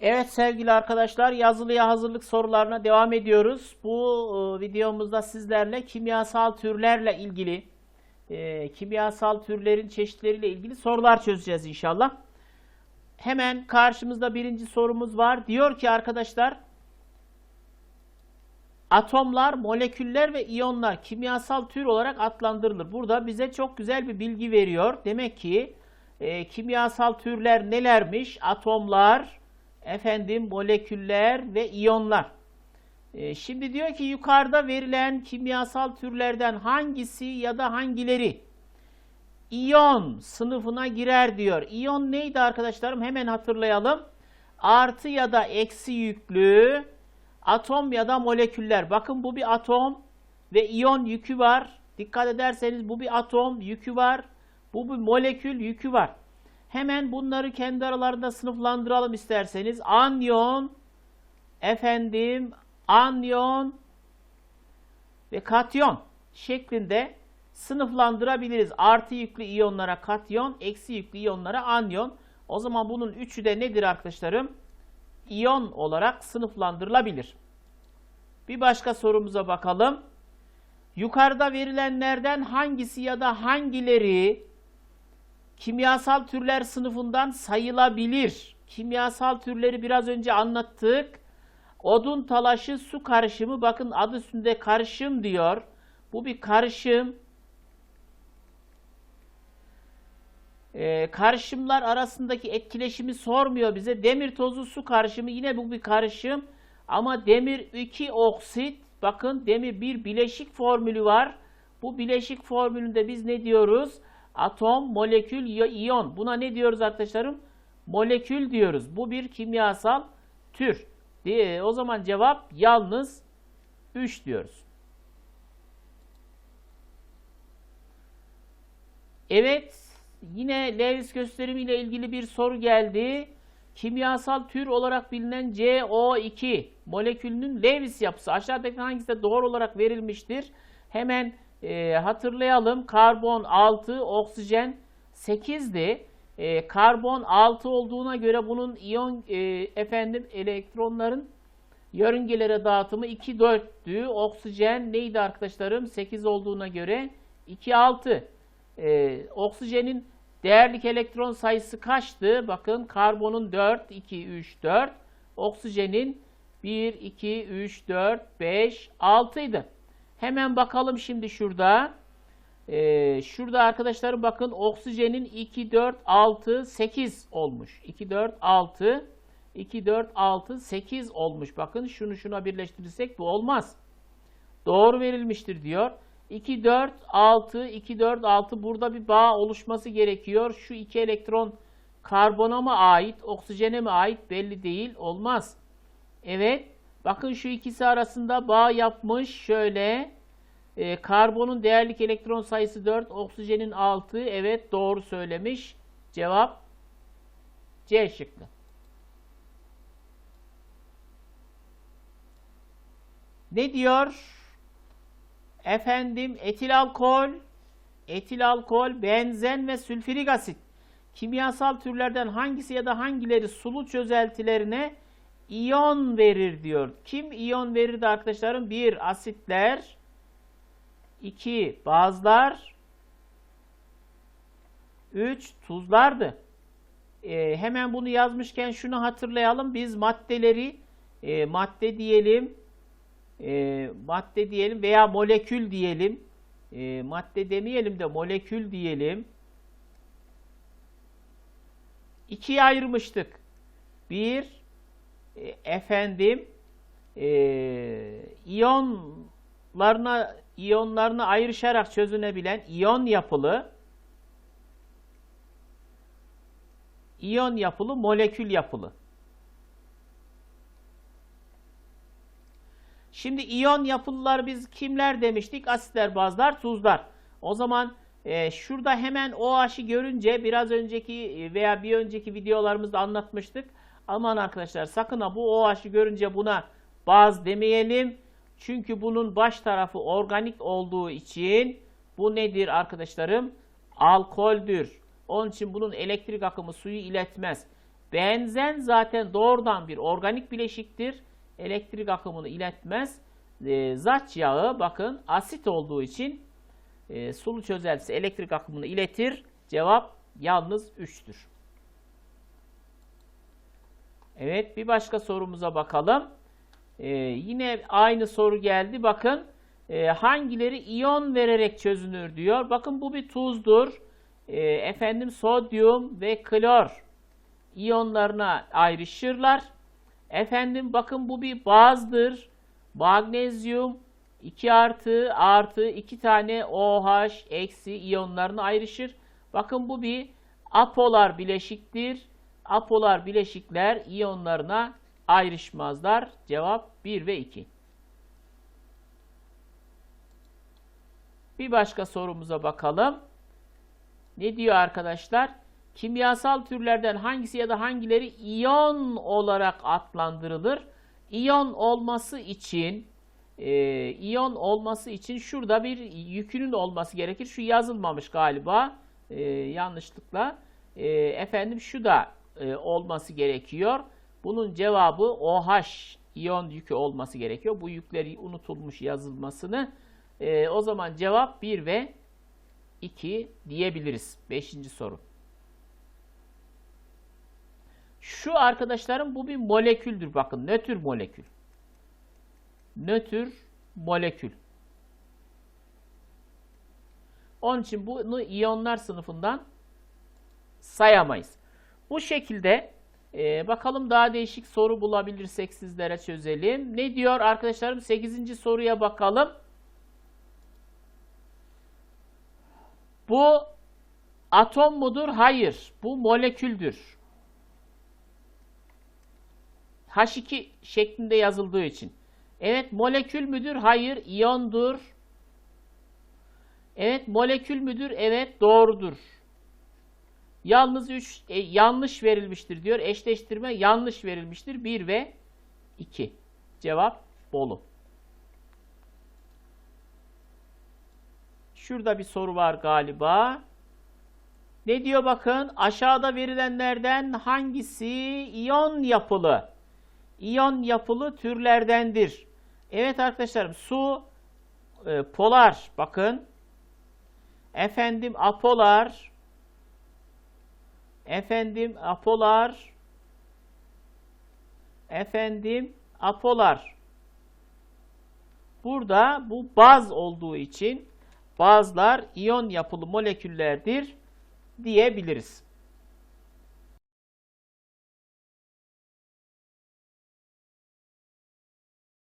Evet sevgili arkadaşlar yazılıya hazırlık sorularına devam ediyoruz. Bu e, videomuzda sizlerle kimyasal türlerle ilgili e, kimyasal türlerin çeşitleriyle ilgili sorular çözeceğiz inşallah. Hemen karşımızda birinci sorumuz var. Diyor ki arkadaşlar atomlar, moleküller ve iyonlar kimyasal tür olarak adlandırılır. Burada bize çok güzel bir bilgi veriyor. Demek ki e, kimyasal türler nelermiş? Atomlar, efendim moleküller ve iyonlar. E, şimdi diyor ki yukarıda verilen kimyasal türlerden hangisi ya da hangileri iyon sınıfına girer diyor. İyon neydi arkadaşlarım? Hemen hatırlayalım. Artı ya da eksi yüklü atom ya da moleküller. Bakın bu bir atom ve iyon yükü var. Dikkat ederseniz bu bir atom yükü var. Bu bir molekül yükü var. Hemen bunları kendi aralarında sınıflandıralım isterseniz. Anyon, efendim, anyon ve katyon şeklinde sınıflandırabiliriz. Artı yüklü iyonlara katyon, eksi yüklü iyonlara anyon. O zaman bunun üçü de nedir arkadaşlarım? İyon olarak sınıflandırılabilir. Bir başka sorumuza bakalım. Yukarıda verilenlerden hangisi ya da hangileri kimyasal türler sınıfından sayılabilir? Kimyasal türleri biraz önce anlattık. Odun talaşı su karışımı bakın adı üstünde karışım diyor. Bu bir karışım. Ee, karışımlar arasındaki etkileşimi sormuyor bize. Demir tozu su karışımı yine bu bir karışım. Ama demir 2 oksit bakın demir bir bileşik formülü var. Bu bileşik formülünde biz ne diyoruz? Atom, molekül, iyon. Buna ne diyoruz arkadaşlarım? Molekül diyoruz. Bu bir kimyasal tür. O zaman cevap yalnız 3 diyoruz. Evet, yine Lewis gösterimi ile ilgili bir soru geldi. Kimyasal tür olarak bilinen CO2 molekülünün Lewis yapısı aşağıdaki hangisi de doğru olarak verilmiştir? Hemen e, hatırlayalım. Karbon 6, oksijen 8'di. E, karbon 6 olduğuna göre bunun iyon e, efendim elektronların yörüngelere dağıtımı 2 4'tü. Oksijen neydi arkadaşlarım? 8 olduğuna göre 2 6. E, oksijenin değerlik elektron sayısı kaçtı? Bakın karbonun 4, 2, 3, 4. Oksijenin 1, 2, 3, 4, 5, 6 idi. Hemen bakalım şimdi şurada. Ee, şurada arkadaşlarım bakın oksijenin 2, 4, 6, 8 olmuş. 2, 4, 6, 2, 4, 6, 8 olmuş. Bakın şunu şuna birleştirirsek bu olmaz. Doğru verilmiştir diyor. 2, 4, 6, 2, 4, 6 burada bir bağ oluşması gerekiyor. Şu iki elektron karbona mı ait, oksijene mi ait belli değil. Olmaz. Evet. Bakın şu ikisi arasında bağ yapmış. Şöyle. E, karbonun değerlik elektron sayısı 4, oksijenin 6. Evet doğru söylemiş. Cevap C şıkkı. Ne diyor? Efendim etil alkol, etil alkol, benzen ve sülfürik asit. Kimyasal türlerden hangisi ya da hangileri sulu çözeltilerine iyon verir diyor. Kim iyon verirdi arkadaşlarım? 1. Asitler 2. Bazlar 3. Tuzlardı. Ee, hemen bunu yazmışken şunu hatırlayalım. Biz maddeleri e, madde diyelim e, madde diyelim veya molekül diyelim. E, madde demeyelim de molekül diyelim. İkiye ayırmıştık. Bir, e, efendim e, iyonlarına iyonlarını ayrışarak çözünebilen iyon yapılı iyon yapılı molekül yapılı. Şimdi iyon yapılılar biz kimler demiştik? Asitler, bazlar, tuzlar. O zaman e, şurada hemen OH'ı görünce biraz önceki veya bir önceki videolarımızda anlatmıştık. Aman arkadaşlar sakın ha bu OH'ı görünce buna baz demeyelim. Çünkü bunun baş tarafı organik olduğu için bu nedir arkadaşlarım? Alkoldür. Onun için bunun elektrik akımı suyu iletmez. Benzen zaten doğrudan bir organik bileşiktir. Elektrik akımını iletmez. E, zaç yağı bakın asit olduğu için e, sulu çözeltisi elektrik akımını iletir. Cevap yalnız 3'tür. Evet bir başka sorumuza bakalım. Ee, yine aynı soru geldi. Bakın e, hangileri iyon vererek çözünür diyor. Bakın bu bir tuzdur. E, efendim sodyum ve klor iyonlarına ayrışırlar. Efendim bakın bu bir bazdır. Magnezyum 2 artı artı 2 tane OH eksi iyonlarına ayrışır. Bakın bu bir apolar bileşiktir. Apolar bileşikler iyonlarına ayrışmazlar. Cevap 1 ve 2. Bir başka sorumuza bakalım. Ne diyor arkadaşlar? Kimyasal türlerden hangisi ya da hangileri iyon olarak adlandırılır? İyon olması için e, iyon olması için şurada bir yükünün olması gerekir. Şu yazılmamış galiba e, yanlışlıkla. E, efendim şu da e, olması gerekiyor. Bunun cevabı OH iyon yükü olması gerekiyor. Bu yükleri unutulmuş yazılmasını. E, o zaman cevap 1 ve 2 diyebiliriz. Beşinci soru. Şu arkadaşlarım bu bir moleküldür. Bakın nötr molekül. Nötr molekül. Onun için bunu iyonlar sınıfından sayamayız. Bu şekilde e, bakalım daha değişik soru bulabilirsek sizlere çözelim. Ne diyor arkadaşlarım? 8. soruya bakalım. Bu atom mudur? Hayır. Bu moleküldür. H2 şeklinde yazıldığı için. Evet molekül müdür? Hayır. İyondur. Evet molekül müdür? Evet doğrudur. Yalnız 3 e, yanlış verilmiştir diyor. Eşleştirme yanlış verilmiştir. 1 ve 2. Cevap Bolu. Şurada bir soru var galiba. Ne diyor bakın? Aşağıda verilenlerden hangisi iyon yapılı? İyon yapılı türlerdendir. Evet arkadaşlarım su e, polar bakın. Efendim apolar. Efendim apolar. Efendim apolar. Burada bu baz olduğu için bazlar iyon yapılı moleküllerdir diyebiliriz.